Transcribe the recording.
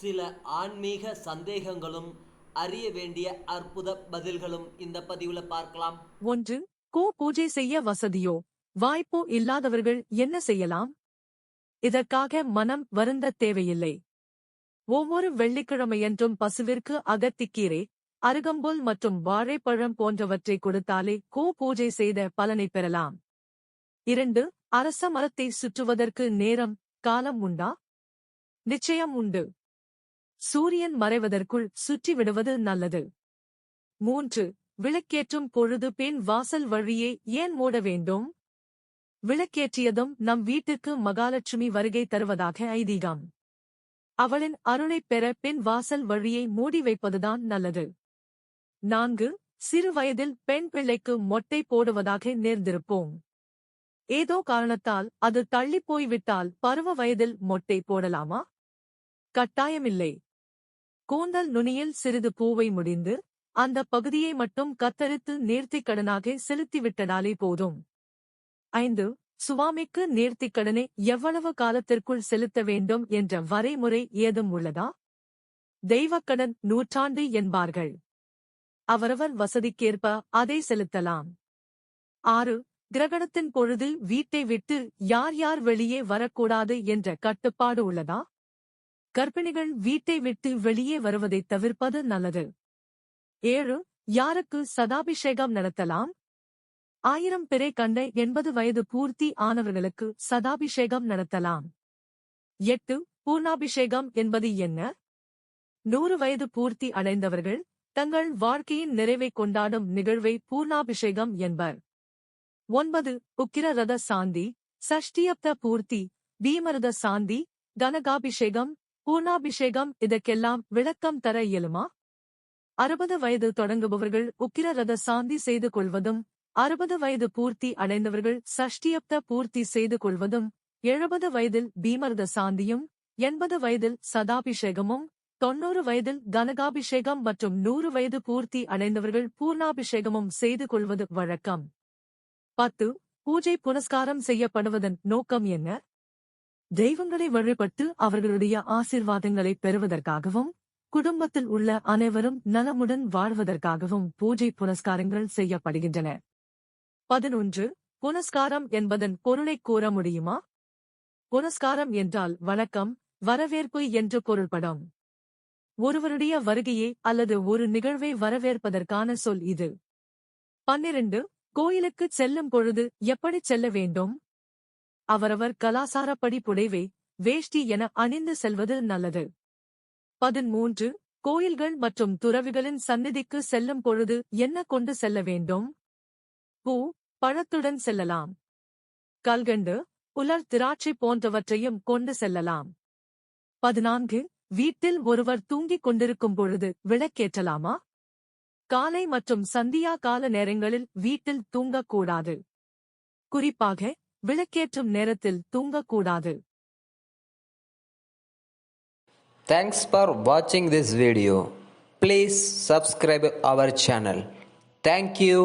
சில ஆன்மீக சந்தேகங்களும் அறிய வேண்டிய அற்புத பதில்களும் இந்த பதிவுல பார்க்கலாம். ஒன்று கோ பூஜை செய்ய வசதியோ? வாய்ப்போ இல்லாதவர்கள் என்ன செய்யலாம்? இதற்காக மனம் வருந்த தேவையில்லை. ஒவ்வொரு வெள்ளிக்கிழமையன்றும் பசுவிற்கு அகத்திக்கீரை அருகம்புல் மற்றும் வாழைப்பழம் போன்றவற்றை கொடுத்தாலே கோ பூஜை செய்த பலனை பெறலாம். இரண்டு அரச மரத்தை சுற்றுவதற்கு நேரம் காலம் உண்டா? நிச்சயம் உண்டு. சூரியன் மறைவதற்குள் சுற்றிவிடுவது நல்லது. மூன்று விளக்கேற்றும் பொழுது பெண் வாசல் வழியே ஏன் மூட வேண்டும்? விளக்கேற்றியதும் நம் வீட்டுக்கு மகாலட்சுமி வருகை தருவதாக ஐதீகம். அவளின் அருளைப் பெற பெண் வாசல் வழியை மூடி வைப்பதுதான் நல்லது. நான்கு சிறு வயதில் பெண் பிள்ளைக்கு மொட்டை போடுவதாக நேர்ந்திருப்போம். ஏதோ காரணத்தால் அது தள்ளிப் போய்விட்டால் பருவ வயதில் மொட்டை போடலாமா? கட்டாயமில்லை. கூந்தல் நுனியில் சிறிது பூவை முடிந்து அந்த பகுதியை மட்டும் கத்தரித்து நேர்த்திக் கடனாக செலுத்திவிட்டதாலே போதும். ஐந்து சுவாமிக்கு நேர்த்திக் கடனை எவ்வளவு காலத்திற்குள் செலுத்த வேண்டும் என்ற வரைமுறை ஏதும் உள்ளதா? தெய்வக்கடன் நூற்றாண்டு என்பார்கள். அவரவர் வசதிக்கேற்ப அதை செலுத்தலாம். ஆறு கிரகணத்தின் பொழுது வீட்டை விட்டு யார் யார் வெளியே வரக்கூடாது என்ற கட்டுப்பாடு உள்ளதா? கர்ப்பிணிகள் வீட்டை விட்டு வெளியே வருவதை தவிர்ப்பது நல்லது. ஏழு யாருக்கு சதாபிஷேகம் நடத்தலாம்? ஆயிரம் பிறை கண்ட எண்பது வயது பூர்த்தி ஆனவர்களுக்கு சதாபிஷேகம் நடத்தலாம். எட்டு பூர்ணாபிஷேகம் என்பது என்ன? நூறு வயது பூர்த்தி அடைந்தவர்கள் தங்கள் வாழ்க்கையின் நிறைவை கொண்டாடும் நிகழ்வை பூர்ணாபிஷேகம் என்பர். ஒன்பது உக்கிர ரத சாந்தி சஷ்டியப்த பூர்த்தி பீமரத சாந்தி கனகாபிஷேகம் பூர்ணாபிஷேகம் இதற்கெல்லாம் விளக்கம் தர இயலுமா? அறுபது வயது தொடங்குபவர்கள் உக்கிர ரத சாந்தி செய்து கொள்வதும் அறுபது வயது பூர்த்தி அடைந்தவர்கள் சஷ்டியப்த பூர்த்தி செய்து கொள்வதும் எழுபது வயதில் பீமரத சாந்தியும் எண்பது வயதில் சதாபிஷேகமும் தொன்னூறு வயதில் கனகாபிஷேகம் மற்றும் நூறு வயது பூர்த்தி அடைந்தவர்கள் பூர்ணாபிஷேகமும் செய்து கொள்வது வழக்கம். பத்து பூஜை புனஸ்காரம் செய்யப்படுவதன் நோக்கம் என்ன? தெய்வங்களை வழிபட்டு அவர்களுடைய ஆசிர்வாதங்களை பெறுவதற்காகவும் குடும்பத்தில் உள்ள அனைவரும் நலமுடன் வாழ்வதற்காகவும் பூஜை புனஸ்காரங்கள் செய்யப்படுகின்றன. பதினொன்று புனஸ்காரம் என்பதன் பொருளைக் கூற முடியுமா? புனஸ்காரம் என்றால் வணக்கம் வரவேற்பு என்று பொருள்படும். ஒருவருடைய வருகையை அல்லது ஒரு நிகழ்வை வரவேற்பதற்கான சொல் இது. பன்னிரண்டு கோயிலுக்குச் செல்லும் பொழுது எப்படிச் செல்ல வேண்டும்? அவரவர் கலாசாரப்படி புடைவை வேஷ்டி என அணிந்து செல்வது நல்லது. பதிமூன்று கோயில்கள் மற்றும் துறவிகளின் சந்நிதிக்கு செல்லும் பொழுது என்ன கொண்டு செல்ல வேண்டும்? பூ பழத்துடன் செல்லலாம். கல்கண்டு உலர் திராட்சை போன்றவற்றையும் கொண்டு செல்லலாம். பதினான்கு வீட்டில் ஒருவர் தூங்கிக் கொண்டிருக்கும் பொழுது விளக்கேற்றலாமா? காலை மற்றும் சந்தியா கால நேரங்களில் வீட்டில் தூங்கக்கூடாது. குறிப்பாக விளக்கேற்றும் நேரத்தில் தூங்கக்கூடாது தேங்க்ஸ் ஃபார் வாட்சிங் this video please subscribe our channel thank you